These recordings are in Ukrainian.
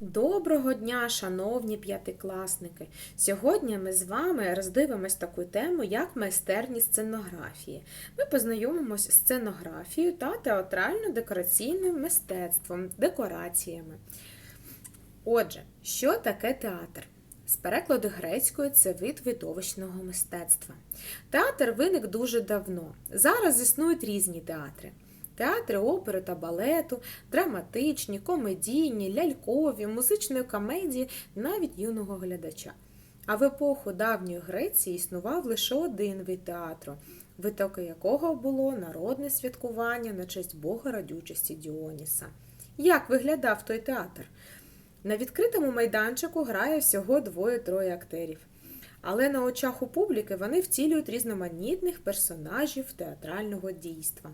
Доброго дня, шановні п'ятикласники! Сьогодні ми з вами роздивимось таку тему, як майстерні сценографії. Ми познайомимося з сценографією та театрально-декораційним мистецтвом, декораціями. Отже, що таке театр? З перекладу грецької це вид видовищного мистецтва. Театр виник дуже давно. Зараз існують різні театри. Театри опери та балету, драматичні, комедійні, лялькові, музичної комедії, навіть юного глядача. А в епоху давньої Греції існував лише один вид театру, витоки якого було народне святкування на честь Бога радючості Діоніса. Як виглядав той театр? На відкритому майданчику грає всього двоє-троє актерів. Але на очах у публіки вони втілюють різноманітних персонажів театрального дійства.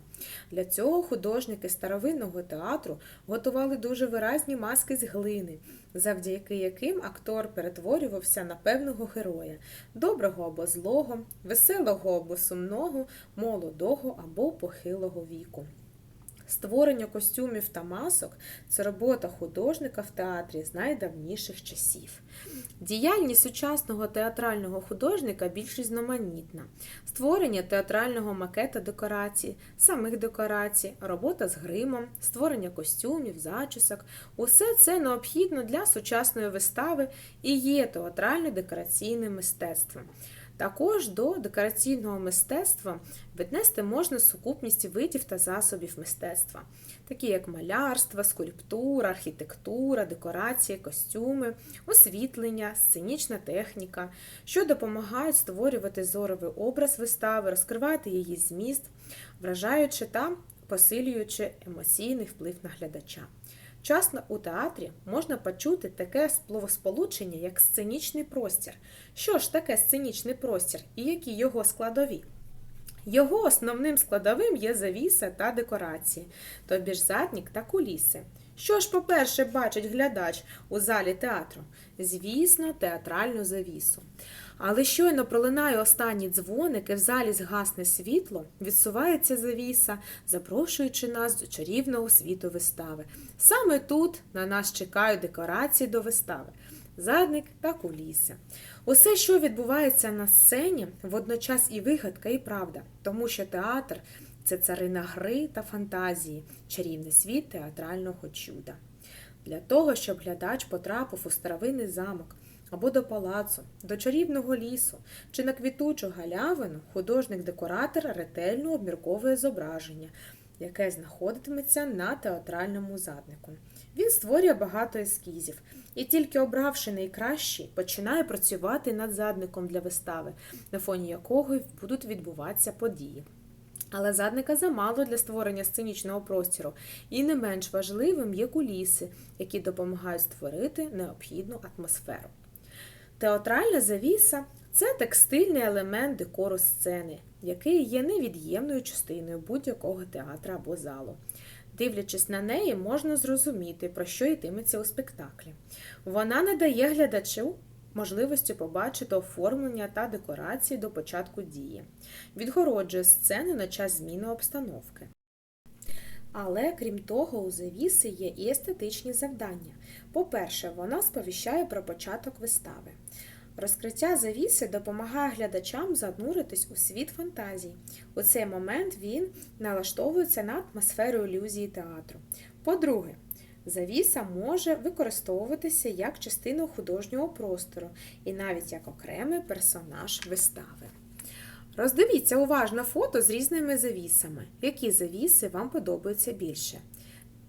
Для цього художники старовинного театру готували дуже виразні маски з глини, завдяки яким актор перетворювався на певного героя доброго або злого, веселого або сумного, молодого або похилого віку. Створення костюмів та масок це робота художника в театрі з найдавніших часів. Діяльність сучасного театрального художника більш різноманітна. Створення театрального макета декорацій, самих декорацій, робота з гримом, створення костюмів, зачісок усе це необхідно для сучасної вистави і є театрально-декораційним мистецтвом. Також до декораційного мистецтва віднести можна сукупність видів та засобів мистецтва, такі як малярство, скульптура, архітектура, декорації, костюми, освітлення, сценічна техніка, що допомагають створювати зоровий образ вистави, розкривати її зміст, вражаючи та посилюючи емоційний вплив на глядача. Часто у театрі можна почути таке словосполучення, як сценічний простір. Що ж таке сценічний простір і які його складові? Його основним складовим є завіса та декорації, тобі ж заднік та куліси. Що ж, по-перше, бачить глядач у залі театру? Звісно, театральну завісу. Але щойно пролинає останній дзвоник і в залі згасне світло, відсувається завіса, запрошуючи нас до чарівного світу вистави. Саме тут на нас чекають декорації до вистави, задник та куліси. Усе, що відбувається на сцені, водночас і вигадка, і правда, тому що театр це царина гри та фантазії, чарівний світ театрального чуда. Для того, щоб глядач потрапив у старовинний замок або до палацу, до чарівного лісу чи на квітучу галявину, художник-декоратор ретельно обмірковує зображення, яке знаходитиметься на театральному заднику. Він створює багато ескізів і тільки обравши найкращий, починає працювати над задником для вистави, на фоні якого будуть відбуватися події. Але задника замало для створення сценічного простору, і не менш важливим є куліси, які допомагають створити необхідну атмосферу. Театральна завіса це текстильний елемент декору сцени, який є невід'ємною частиною будь-якого театра або залу. Дивлячись на неї, можна зрозуміти, про що йтиметься у спектаклі. Вона не дає глядачу можливості побачити оформлення та декорації до початку дії, відгороджує сцени на час зміни обстановки. Але крім того, у завіси є і естетичні завдання. По-перше, вона сповіщає про початок вистави. Розкриття завіси допомагає глядачам зануритись у світ фантазій. У цей момент він налаштовується на атмосферу ілюзії театру. По-друге, завіса може використовуватися як частина художнього простору і навіть як окремий персонаж вистави. Роздивіться уважно фото з різними завісами. Які завіси вам подобаються більше?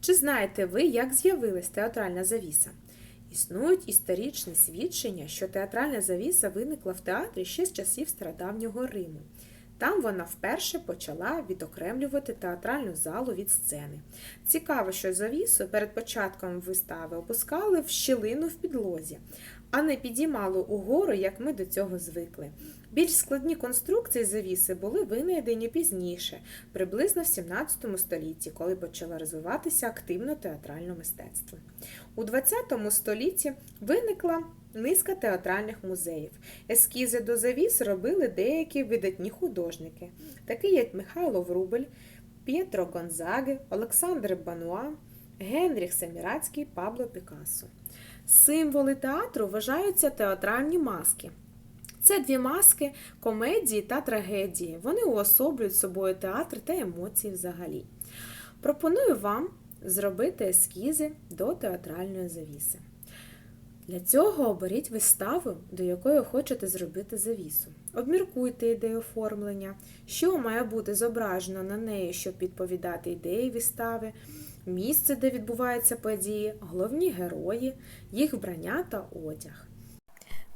Чи знаєте ви, як з'явилась театральна завіса? Існують історичні свідчення, що театральна завіса виникла в театрі ще з часів стародавнього Риму. Там вона вперше почала відокремлювати театральну залу від сцени. Цікаво, що завісу перед початком вистави опускали в щілину в підлозі, а не підіймали угору, як ми до цього звикли. Більш складні конструкції завіси були винайдені пізніше, приблизно в 17 столітті, коли почало розвиватися активно театральне мистецтво. У 20 столітті виникла низка театральних музеїв. Ескізи до завіс робили деякі видатні художники, такі як Михайло Врубель, П'єтро Гонзаги, Олександр Бануа, Генріх Семірадський, Пабло Пікассо. Символи театру вважаються театральні маски. Це дві маски комедії та трагедії. Вони уособлюють собою театр та емоції взагалі. Пропоную вам зробити ескізи до театральної завіси. Для цього оберіть виставу, до якої хочете зробити завісу. Обміркуйте ідею оформлення, що має бути зображено на неї, щоб відповідати ідеї вистави, місце, де відбуваються події, головні герої, їх вбрання та одяг.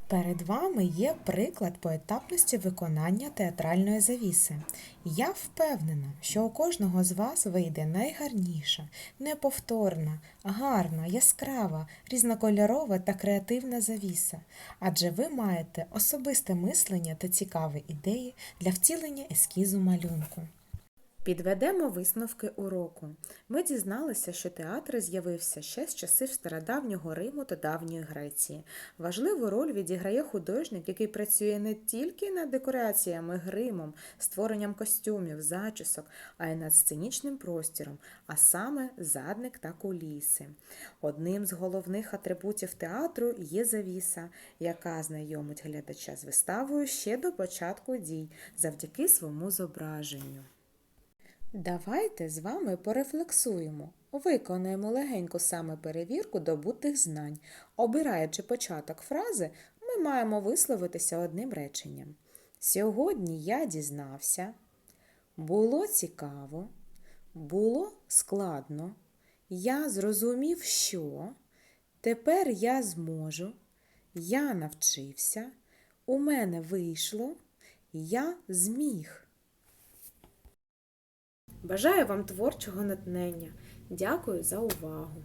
Перед вами є приклад поетапності виконання театральної завіси. Я впевнена, що у кожного з вас вийде найгарніша, неповторна, гарна, яскрава, різнокольорова та креативна завіса, адже ви маєте особисте мислення та цікаві ідеї для втілення ескізу малюнку. Підведемо висновки уроку. Ми дізналися, що театр з'явився ще з часів стародавнього Риму та давньої Греції. Важливу роль відіграє художник, який працює не тільки над декораціями, гримом, створенням костюмів, зачісок, а й над сценічним простіром, а саме задник та куліси. Одним з головних атрибутів театру є завіса, яка знайомить глядача з виставою ще до початку дій завдяки своєму зображенню. Давайте з вами порефлексуємо. Виконаємо легеньку саме перевірку добутих знань. Обираючи початок фрази, ми маємо висловитися одним реченням. Сьогодні я дізнався, було цікаво, було складно, я зрозумів, що, тепер я зможу, я навчився, у мене вийшло, я зміг. Бажаю вам творчого натхнення. Дякую за увагу!